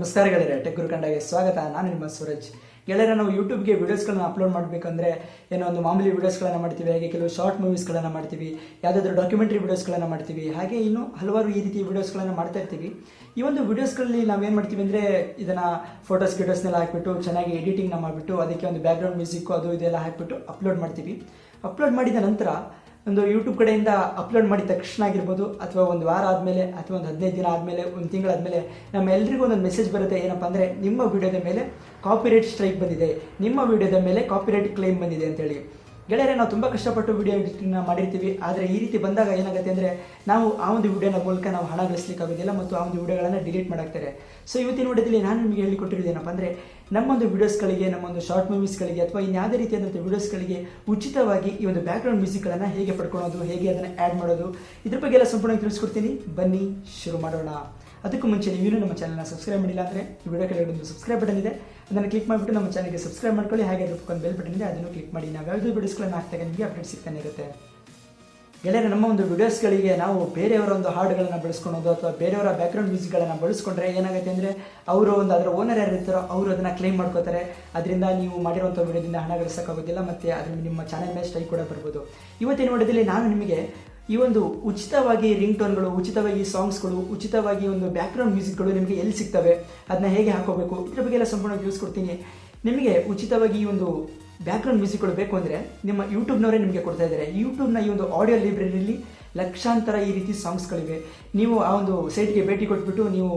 ನಮಸ್ಕಾರ ಗೆಳೆಯರೆ ಟೆಕ್ ಗುರುಕಂಡಗೆ ಸ್ವಾಗತ. ನಾನು ನಿಮ್ಮ ಸೂರಜ್. ಗೆಳೆಯರ, ನಾವು ಯೂಟ್ಯೂಬ್ಗೆ ವೀಡಿಯೋಸ್ಗಳನ್ನ ಅಪ್ಲೋಡ್ ಮಾಡಬೇಕಂದ್ರೆ ಏನೋ ಒಂದು ಮಾಮೂಲಿ ವೀಡಿಯೋಸ್ಗಳನ್ನ ಮಾಡ್ತೀವಿ, ಹಾಗೆ ಕೆಲವು ಶಾರ್ಟ್ ಮೂವೀಸ್ಗಳನ್ನ ಮಾಡ್ತೀವಿ, ಯಾವುದಾದ್ರೂ ಡಾಕ್ಯುಮೆಂಟ್ರಿ ವೀಡಿಯೋಸ್ಗಳನ್ನ ಮಾಡ್ತೀವಿ, ಹಾಗೆ ಇನ್ನು ಹಲವಾರು ಈ ರೀತಿ ವೀಡಿಯೋಸ್ಗಳನ್ನ ಮಾಡ್ತಾ ಇರ್ತೀವಿ. ಈ ಒಂದು ವೀಡಿಯೋಸ್ಗಳಲ್ಲಿ ನಾವೇನು ಮಾಡ್ತೀವಿ ಅಂದರೆ ಇದನ್ನು ಫೋಟೋಸ್ ವೀಡಿಯೋಸ್ನೆಲ್ಲ ಹಾಕ್ಬಿಟ್ಟು ಚೆನ್ನಾಗಿ ಎಡಿಟಿಂಗ್ನ ಮಾಡಿಬಿಟ್ಟು ಅದಕ್ಕೆ ಒಂದು ಬ್ಯಾಕ್ಗ್ರೌಂಡ್ ಮ್ಯೂಸಿಕ್ಕು ಅದು ಇದೆಲ್ಲ ಹಾಕ್ಬಿಟ್ಟು ಅಪ್ಲೋಡ್ ಮಾಡ್ತೀವಿ. ಅಪ್ಲೋಡ್ ಮಾಡಿದ ನಂತರ ಒಂದು ಯೂಟ್ಯೂಬ್ ಕಡೆಯಿಂದ ಅಪ್ಲೋಡ್ ಮಾಡಿದ ತಕ್ಷಣ ಆಗಿರ್ಬೋದು, ಅಥವಾ ಒಂದು ವಾರ ಆದಮೇಲೆ, ಅಥವಾ ಒಂದು ಹದಿನೈದು ದಿನ ಆದಮೇಲೆ, ಒಂದು ತಿಂಗಳಾದಮೇಲೆ ನಮ್ಮ ಎಲ್ರಿಗೂ ಒಂದೊಂದು ಮೆಸೇಜ್ ಬರುತ್ತೆ. ಏನಪ್ಪ ಅಂದರೆ, ನಿಮ್ಮ ವಿಡಿಯೋದ ಮೇಲೆ ಕಾಪಿರೈಟ್ ಸ್ಟ್ರೈಕ್ ಬಂದಿದೆ. ನಿಮ್ಮ ವಿಡಿಯೋದ ಮೇಲೆ ಕಾಪಿರೈಟ್ ಕ್ಲೇಮ್ ಬಂದಿದೆ ಅಂತೇಳಿ. ಗೆಳೆಯರೆ, ನಾವು ತುಂಬ ಕಷ್ಟಪಟ್ಟು ವಿಡಿಯೋ ಎಡಿಟಿಂಗ್ನ ಮಾಡಿರ್ತೀವಿ. ಆದರೆ ಈ ರೀತಿ ಬಂದಾಗ ಏನಾಗುತ್ತೆ ಅಂದರೆ, ನಾವು ಆ ಒಂದು ವಿಡಿಯೋನ ಮೂಲಕ ನಾವು ಹಣ ಗಳಿಸ್ಲಿಕ್ಕಾಗೋದಿಲ್ಲ, ಮತ್ತು ಆ ಒಂದು ವಿಡಿಯೋಗಳನ್ನು ಡಿಲೀಟ್ ಮಾಡಾಕ್ತಾರೆ. ಸೊ ಇವತ್ತಿನ ವಿಡಿಯೋದಲ್ಲಿ ನಾನು ನಿಮಗೆ ಹೇಳಿಕೊಟ್ಟಿರೋದು ಏನಪ್ಪ ಅಂದರೆ ನಮ್ಮೊಂದು ವೀಡಿಯೋಸ್ಗಳಿಗೆ ನಮ್ಮೊಂದು ಶಾರ್ಟ್ ಮೂವೀಸ್ಗಳಿಗೆ ಅಥವಾ ಇನ್ಯಾವುದೇ ರೀತಿಯಾದಂಥ ವೀಡಿಯೋಸ್ಗಳಿಗೆ ಉಚಿತವಾಗಿ ಈ ಒಂದು ಬ್ಯಾಕ್ಗ್ರೌಂಡ್ ಮ್ಯೂಸಿಕ್ಗಳನ್ನು ಹೇಗೆ ಪಡ್ಕೊಳ್ಳೋದು ಹೇಗೆ ಅದನ್ನು ಆ್ಯಡ್ ಮಾಡೋದು, ಇದ್ರ ಬಗ್ಗೆ ಎಲ್ಲ ಸಂಪೂರ್ಣವಾಗಿ ತಿಳಿಸ್ಕೊಡ್ತೀನಿ. ಬನ್ನಿ, ಶುರು ಮಾಡೋಣ. ಅದಕ್ಕೂ ಮುಂಚೆ ನೀವು ನಮ್ಮ ಚಾನಲ್ನ ಸಬ್ಸ್ಕ್ರೈಬ್ ಮಾಡಿಲ್ಲ ಅಂದರೆ ಈ ವಿಡಿಯೋ ಕೆಳಗಡೆ ಒಂದು ಸಬ್ಸ್ಕ್ರೈಬ್ ಬಟನ್ ಇದೆ. ಅದನ್ನು ಕ್ಲಿಕ್ ಮಾಡಿಬಿಟ್ಟು ನಮ್ಮ ಚಾನಲ್ಗೆ ಸಬ್ಸ್ಕ್ರೈಬ್ ಮಾಡ್ಕೊಳ್ಳಿ, ಹಾಗೆ ಅದ್ರ ಒಂದು ಬೆಲ್ ಬಟನ್ ಇದೆ, ಅದನ್ನು ಕ್ಲಿಕ್ ಮಾಡಿ. ನಾವು ಯಾವುದೇ ವಿಡಿಯೋಸ್ಗಳನ್ನ ಹಾಕ್ತಾಗ ನಿಮಗೆ ಅಪ್ಡೇಟ್ ಸಿಗ್ತಾನೆ ಇರುತ್ತೆ. ಗೆಳೆಯರೆ ನಮ್ಮ ಒಂದು ವಿಡಿಯೋಸ್ಗಳಿಗೆ ನಾವು ಬೇರೆಯವರ ಒಂದು ಹಾಡುಗಳನ್ನು ಬಳಸ್ಕೊಳೋದು ಅಥವಾ ಬೇರೆಯವರ ಬ್ಯಾಕ್ಗ್ರೌಂಡ್ ಮ್ಯೂಸಿಕ್ಗಳನ್ನು ಬಳಸ್ಕೊಂಡ್ರೆ ಏನಾಗುತ್ತೆ ಅಂದರೆ ಅವರು ಒಂದು ಅದರ ಓನರ್ ಯಾರು ಇರ್ತಾರೋ ಅವರು ಅದನ್ನು ಕ್ಲೇಮ್ ಮಾಡ್ಕೋತಾರೆ. ಅದರಿಂದ ನೀವು ಮಾಡಿರುವಂಥ ವಿಡಿಯೋದಿಂದ ಹಣ ಗಳಿಸೋಕ್ಕಾಗೋದಿಲ್ಲ ಮತ್ತು ಅದರಿಂದ ನಿಮ್ಮ ಚಾನಲ್ ಮೇಲೆ ಸ್ಟ್ರೈಕ್ ಕೂಡ ಬರ್ಬೋದು. ಇವತ್ತಿನ ವಿಡಿಯೋದಲ್ಲಿ ನಾನು ನಿಮಗೆ ಈ ಒಂದು ಉಚಿತವಾಗಿ ರಿಂಗ್ ಟೋನ್ಗಳು ಉಚಿತವಾಗಿ ಸಾಂಗ್ಸ್ಗಳು ಉಚಿತವಾಗಿ ಒಂದು ಬ್ಯಾಕ್ಗ್ರೌಂಡ್ ಮ್ಯೂಸಿಕ್ಗಳು ನಿಮಗೆ ಎಲ್ಲಿ ಸಿಗ್ತವೆ? ಅದನ್ನ ಹೇಗೆ ಹಾಕೋಬೇಕು? ಇದ್ರ ಬಗ್ಗೆ ಎಲ್ಲ ಸಂಪೂರ್ಣ ತಿಳಿಸ್ಕೊಡ್ತೀನಿ. ನಿಮಗೆ ಉಚಿತವಾಗಿ ಈ ಒಂದು ಬ್ಯಾಕ್ಗ್ರೌಂಡ್ ಮ್ಯೂಸಿಕ್ಗಳು ಬೇಕು ಅಂದರೆ ನಿಮ್ಮ ಯೂಟ್ಯೂಬ್ನವರೇ ನಿಮಗೆ ಕೊಡ್ತಾ ಇದ್ದಾರೆ. ಯೂಟ್ಯೂಬ್ನ ಈ ಒಂದು ಆಡಿಯೋ ಲೈಬ್ರರಿಯಲ್ಲಿ ಲಕ್ಷಾಂತರ ಈ ರೀತಿ ಸಾಂಗ್ಸ್ಗಳಿವೆ ನೀವು ಆ ಒಂದು ಸೈಟ್ಗೆ ಭೇಟಿ ಕೊಟ್ಬಿಟ್ಟು ನೀವು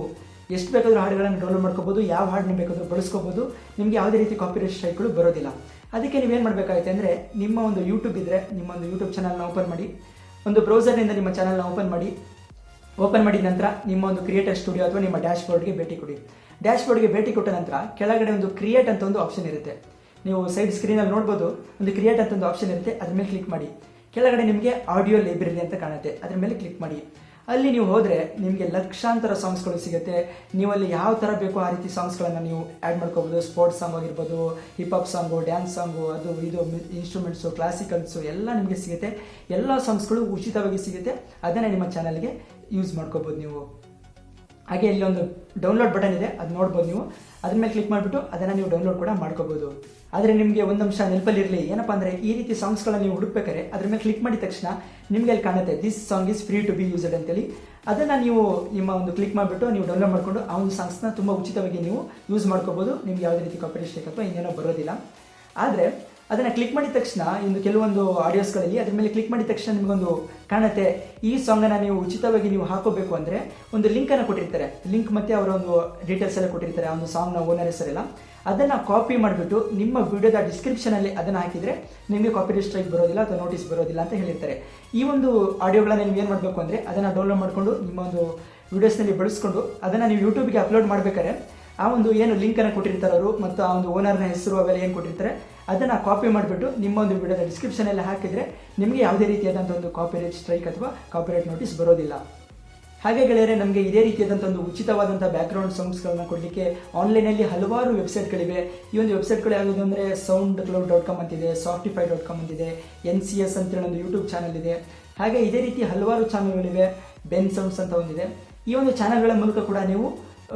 ಎಷ್ಟು ಬೇಕಾದರೂ ಹಾಡುಗಳನ್ನು ಡೌನ್ಲೋಡ್ ಮಾಡ್ಕೋಬೋದು, ಯಾವ ಹಾಡನ್ನ ಬೇಕಾದರೂ ಬಳಸ್ಕೋಬೋದು, ನಿಮಗೆ ಯಾವುದೇ ರೀತಿ ಕಾಪಿರೈಟ್ ಸ್ಟ್ರೈಕ್ಗಳು ಬರೋದಿಲ್ಲ. ಅದಕ್ಕೆ ನೀವೇನು ಮಾಡಬೇಕಾಗುತ್ತೆ ಅಂದರೆ ನಿಮ್ಮ ಒಂದು ಯೂಟ್ಯೂಬ್ ಇದ್ದರೆ ನಿಮ್ಮ ಒಂದು ಯೂಟ್ಯೂಬ್ ಚಾನಲ್ನ ಓಪನ್ ಮಾಡಿ, ಒಂದು ಬ್ರೌಸರ್ನಿಂದ ನಿಮ್ಮ ಚಾನಲ್ನ ಓಪನ್ ಮಾಡಿ ಓಪನ್ ಮಾಡಿದ ನಂತರ ನಿಮ್ಮ ಒಂದು ಕ್ರಿಯೇಟರ್ ಸ್ಟುಡಿಯೋ ಅಥವಾ ನಿಮ್ಮ ಡ್ಯಾಶ್ ಬೋರ್ಡ್ಗೆ ಭೇಟಿ ಕೊಡಿ. ಡ್ಯಾಶ್ ಬೋರ್ಡ್ಗೆ ಭೇಟಿ ಕೊಟ್ಟ ನಂತರ ಕೆಳಗಡೆ ಒಂದು ಕ್ರಿಯೇಟ್ ಅಂತ ಒಂದು ಆಪ್ಷನ್ ಇರುತ್ತೆ. ನೀವು ಸೈಡ್ ಸ್ಕ್ರೀನಲ್ಲಿ ನೋಡ್ಬೋದು, ಒಂದು ಕ್ರಿಯೇಟ್ ಅಂತ ಒಂದು ಆಪ್ಷನ್ ಇರುತ್ತೆ, ಅದ್ರ ಮೇಲೆ ಕ್ಲಿಕ್ ಮಾಡಿ. ಕೆಳಗಡೆ ನಿಮಗೆ ಆಡಿಯೋ ಲೈಬ್ರರಿ ಅಂತ ಕಾಣುತ್ತೆ, ಅದ್ರ ಮೇಲೆ ಕ್ಲಿಕ್ ಮಾಡಿ. ಅಲ್ಲಿ ನೀವು ಹೋದರೆ ನಿಮಗೆ ಲಕ್ಷಾಂತರ ಸಾಂಗ್ಸ್ಗಳು ಸಿಗುತ್ತೆ. ನೀವು ಅಲ್ಲಿ ಯಾವ ಥರ ಬೇಕೋ ಆ ರೀತಿ ಸಾಂಗ್ಸ್ಗಳನ್ನು ನೀವು ಆ್ಯಡ್ ಮಾಡ್ಕೋಬೋದು. ಸ್ಪೋರ್ಟ್ಸ್ ಸಾಂಗ್ ಆಗಿರ್ಬೋದು hip hop song dance song ಅದು ಇದು ಇನ್ಸ್ಟ್ರೂಮೆಂಟ್ಸು ಕ್ಲಾಸಿಕಲ್ಸು ಎಲ್ಲ ನಿಮಗೆ ಸಿಗುತ್ತೆ. ಎಲ್ಲ ಸಾಂಗ್ಸ್ಗಳು ಉಚಿತವಾಗಿ ಸಿಗುತ್ತೆ. ಅದನ್ನೇ ನಿಮ್ಮ ಚಾನಲ್ಗೆ ಯೂಸ್ ಮಾಡ್ಕೋಬೋದು ನೀವು. ಹಾಗೆ ಇಲ್ಲಿ ಒಂದು ಡೌನ್ಲೋಡ್ ಬಟನ್ ಇದೆ, ಅದು ನೋಡ್ಬೋದು ನೀವು. ಅದ್ರ ಮೇಲೆ ಕ್ಲಿಕ್ ಮಾಡಿಬಿಟ್ಟು ಅದನ್ನು ನೀವು ಡೌನ್ಲೋಡ್ ಕೂಡ ಮಾಡ್ಕೋಬೋದು. ಆದರೆ ನಿಮಗೆ ಒಂದಂಶ ನೆನಪಲ್ಲಿರಲಿ, ಏನಪ್ಪ ಅಂದರೆ ಈ ರೀತಿ ಸಾಂಗ್ಸ್ಗಳನ್ನ ನೀವು ಹುಡುಕ್ಬೇಕಾದ್ರೆ ಅದ್ರ ಮೇಲೆ ಕ್ಲಿಕ್ ಮಾಡಿದ ತಕ್ಷಣ ನಿಮಗೆ ಅಲ್ಲಿ ಕಾಣುತ್ತೆ this song is free to be used ಅಂತೇಳಿ ಅದನ್ನು ನೀವು ನಿಮ್ಮ ಒಂದು ಕ್ಲಿಕ್ ಮಾಡಿಬಿಟ್ಟು ನೀವು ಡೌನ್ಲೋಡ್ ಮಾಡಿಕೊಂಡು ಆ ಒಂದು ಸಾಂಗ್ಸ್ನ ತುಂಬ ಉಚಿತವಾಗಿ ನೀವು ಯೂಸ್ ಮಾಡ್ಕೋಬೋದು. ನಿಮ್ಗೆ ಯಾವುದೇ ರೀತಿ ಕಾಂಪಿಟೇಷನ್ ಅಥವಾ ಇನ್ನೇನೋ ಬರೋದಿಲ್ಲ. ಆದರೆ ಅದನ್ನು ಕ್ಲಿಕ್ ಮಾಡಿದ ತಕ್ಷಣ ಇನ್ನು ಕೆಲವೊಂದು ಆಡಿಯೋಸ್ಗಳಲ್ಲಿ ಅದ್ರ ಮೇಲೆ ಕ್ಲಿಕ್ ಮಾಡಿದ ತಕ್ಷಣ ನಿಮಗೊಂದು ಕಾಣುತ್ತೆ. ಈ ಸಾಂಗನ್ನು ನೀವು ಉಚಿತವಾಗಿ ನೀವು ಹಾಕೋಬೇಕು ಅಂದರೆ ಒಂದು ಲಿಂಕನ್ನು ಕೊಟ್ಟಿರ್ತಾರೆ. ಲಿಂಕ್ ಮತ್ತು ಅವರ ಒಂದು ಡೀಟೇಲ್ಸ್ ಎಲ್ಲ ಕೊಟ್ಟಿರ್ತಾರೆ, ಆ ಒಂದು ಸಾಂಗ್ನ ಓನರ್ ಹೆಸರೆಲ್ಲ ಅದನ್ನು ಕಾಪಿ ಮಾಡಿಬಿಟ್ಟು ನಿಮ್ಮ ವಿಡಿಯೋದ ಡಿಸ್ಕ್ರಿಪ್ಷನಲ್ಲಿ ಅದನ್ನು ಹಾಕಿದರೆ ನಿಮಗೆ ಕಾಪಿ ಸ್ಟ್ರೈಕ್ ಬರೋದಿಲ್ಲ ಅಥವಾ ನೋಟಿಸ್ ಬರೋದಿಲ್ಲ ಅಂತ ಹೇಳಿರ್ತಾರೆ. ಈ ಒಂದು ಆಡಿಯೋಗಳನ್ನು ನೀವು ಏನು ಮಾಡಬೇಕು ಅಂದರೆ ಅದನ್ನು ಡೌನ್ಲೋಡ್ ಮಾಡಿಕೊಂಡು ನಿಮ್ಮ ಒಂದು ವಿಡಿಯೋಸ್ನಲ್ಲಿ ಬಳಸ್ಕೊಂಡು ಅದನ್ನು ನೀವು ಯೂಟ್ಯೂಬ್ಗೆ ಅಪ್ಲೋಡ್ ಮಾಡಬೇಕಾದ್ರೆ ಆ ಒಂದು ಏನು ಲಿಂಕನ್ನು ಕೊಟ್ಟಿರ್ತಾರೆ ಅವರು ಮತ್ತು ಆ ಒಂದು ಓನರ್ನ ಹೆಸರು ಅವೆಲ್ಲ ಏನು ಕೊಟ್ಟಿರ್ತಾರೆ, ಅದನ್ನು ಕಾಪಿ ಮಾಡಿಬಿಟ್ಟು ನಿಮ್ಮ ಒಂದು ವಿಡಿಯೋದ ಎಲ್ಲ ಹಾಕಿದರೆ ನಿಮಗೆ ಯಾವುದೇ ರೀತಿಯಾದಂಥ ಒಂದು ಕಾಪಿರೈಟ್ ಸ್ಟ್ರೈಕ್ ಅಥವಾ ಕಾಪಿರೈಟ್ ನೋಟಿಸ್ ಬರೋದಿಲ್ಲ. ಹಾಗೆ ಗೆಳೆಯರೆ, ನಮಗೆ ಇದೇ ರೀತಿಯಾದಂಥ ಒಂದು ಉಚಿತವಾದಂಥ ಬ್ಯಾಕ್ಗ್ರೌಂಡ್ ಸಾಂಗ್ಸ್ಗಳನ್ನ ಕೊಡಲಿಕ್ಕೆ ಆನ್ಲೈನಲ್ಲಿ ಹಲವಾರು ವೆಬ್ಸೈಟ್ಗಳಿವೆ ಈ ಒಂದು ವೆಬ್ಸೈಟ್ಗಳು ಯಾವುದು ಅಂದರೆ ಸೌಂಡ್ ಕ್ಲೌಡ್ ಡಾಟ್ ಕಾಮ್ ಅಂತಿದೆ ಸಾಫ್ಟಿಫೈ ಡಾಟ್ ಕಾಮ್ ಅಂತಿದೆ ಎನ್ ಸಿ ಎಸ್ ಅಂತೇಳಿ ಒಂದು ಯೂಟ್ಯೂಬ್ ಚಾನಲ್ ಇದೆ. ಹಾಗೆ ಇದೇ ರೀತಿ ಹಲವಾರು ಚಾನಲ್ಗಳಿವೆ ಬೆನ್ ಸೌಂಡ್ಸ್ ಅಂತ ಒಂದಿದೆ. ಈ ಒಂದು ಚಾನಲ್ಗಳ ಮೂಲಕ ಕೂಡ ನೀವು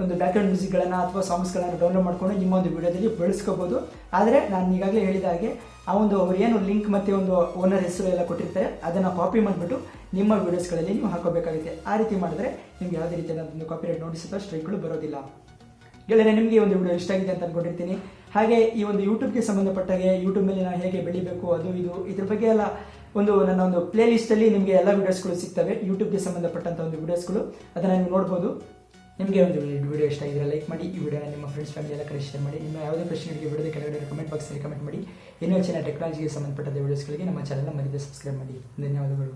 ಒಂದು ಬ್ಯಾಕ್ಗ್ರೌಂಡ್ ಮ್ಯೂಸಿಕ್ಗಳನ್ನು ಅಥವಾ ಸಾಂಗ್ಸ್ಗಳನ್ನು ಡೌನ್ಲೋಡ್ ಮಾಡಿಕೊಂಡು ನಿಮ್ಮ ಒಂದು ವಿಡಿಯೋದಲ್ಲಿ ಬಳಸ್ಕೋಬೋದು. ಆದರೆ ನಾನು ಈಗಾಗಲೇ ಹೇಳಿದ ಹಾಗೆ ಆ ಒಂದು ಅವ್ರು ಏನು ಲಿಂಕ್ ಮತ್ತು ಒಂದು ಓನರ್ ಹೆಸರು ಎಲ್ಲ ಕೊಟ್ಟಿರ್ತಾರೆ, ಅದನ್ನು ಕಾಪಿ ಮಾಡಿಬಿಟ್ಟು ನಿಮ್ಮ ವೀಡಿಯೋಸ್ಗಳಲ್ಲಿ ನೀವು ಹಾಕೋಬೇಕಾಗುತ್ತೆ. ಆ ರೀತಿ ಮಾಡಿದ್ರೆ ನಿಮ್ಗೆ ಯಾವುದೇ ರೀತಿಯ ಒಂದು ಕಾಪಿರೈಟ್ ನೋಟಿಸ್ ಅಥವಾ ಸ್ಟ್ರೈಕ್ಗಳು ಬರೋದಿಲ್ಲ. ಗೆಳೆಯರೆ ನಿಮಗೆ ಒಂದು ವಿಡಿಯೋ ಇಷ್ಟ ಆಗಿದೆ ಅಂತ ಅನ್ಕೊಂಡಿರ್ತೀನಿ. ಹಾಗೆ ಈ ಒಂದು ಯೂಟ್ಯೂಬ್ಗೆ ಸಂಬಂಧಪಟ್ಟಾಗೆ ಯೂಟ್ಯೂಬ್ ಮೇಲೆ ನಾನು ಹೇಗೆ ಬೆಳಿಬೇಕು, ಅದು ಇದು, ಇದ್ರ ಬಗ್ಗೆ ಎಲ್ಲ ಒಂದು ನನ್ನ ಒಂದು ಪ್ಲೇ ಲಿಸ್ಟಲ್ಲಿ ನಿಮಗೆ ಎಲ್ಲ ವೀಡಿಯೋಸ್ಗಳು ಸಿಗ್ತವೆ. ಯೂಟ್ಯೂಬ್ಗೆ ಸಂಬಂಧಪಟ್ಟಂಥ ಒಂದು ವೀಡಿಯೋಸ್ಗಳು ಅದನ್ನು ನೀವು ನೋಡ್ಬೋದು. ನಿಮಗೆ ಒಂದು ವಿಡಿಯೋ ಇಷ್ಟ ಆಗಿದ್ರೆ ಲೈಕ್ ಮಾಡಿ, ಈ ವಿಡಿಯೋನ ನಿಮ್ಮ ಫ್ರೆಂಡ್ಸ್ ಫ್ಯಾಮಿಲಿ ಎಲ್ಲ ಕಡೆ ಶೇರ್ ಮಾಡಿ, ನಿಮ್ಮ ಯಾವುದೇ ಪ್ರಶ್ನೆಗಳಿಗೆ ವಿಡಿಯೋದ ಕೆಳಗಡೆ ಕಮೆಂಟ್ ಬಾಕ್ಸಲ್ಲಿ ಕಮೆಂಟ್ ಮಾಡಿ. ಇನ್ನೂ ಹೆಚ್ಚಿನ ಟೆಕ್ನಾಲಜಿಗೆ ಸಂಬಂಧಪಟ್ಟ ವಿಡಿಯೋಸ್ಗಳಿಗೆ ನಮ್ಮ ಚಾನಲ್ನ ಮರಿದೇ ಸಬ್ಸ್ಕ್ರೈಬ್ ಮಾಡಿ. ಧನ್ಯವಾದಗಳು.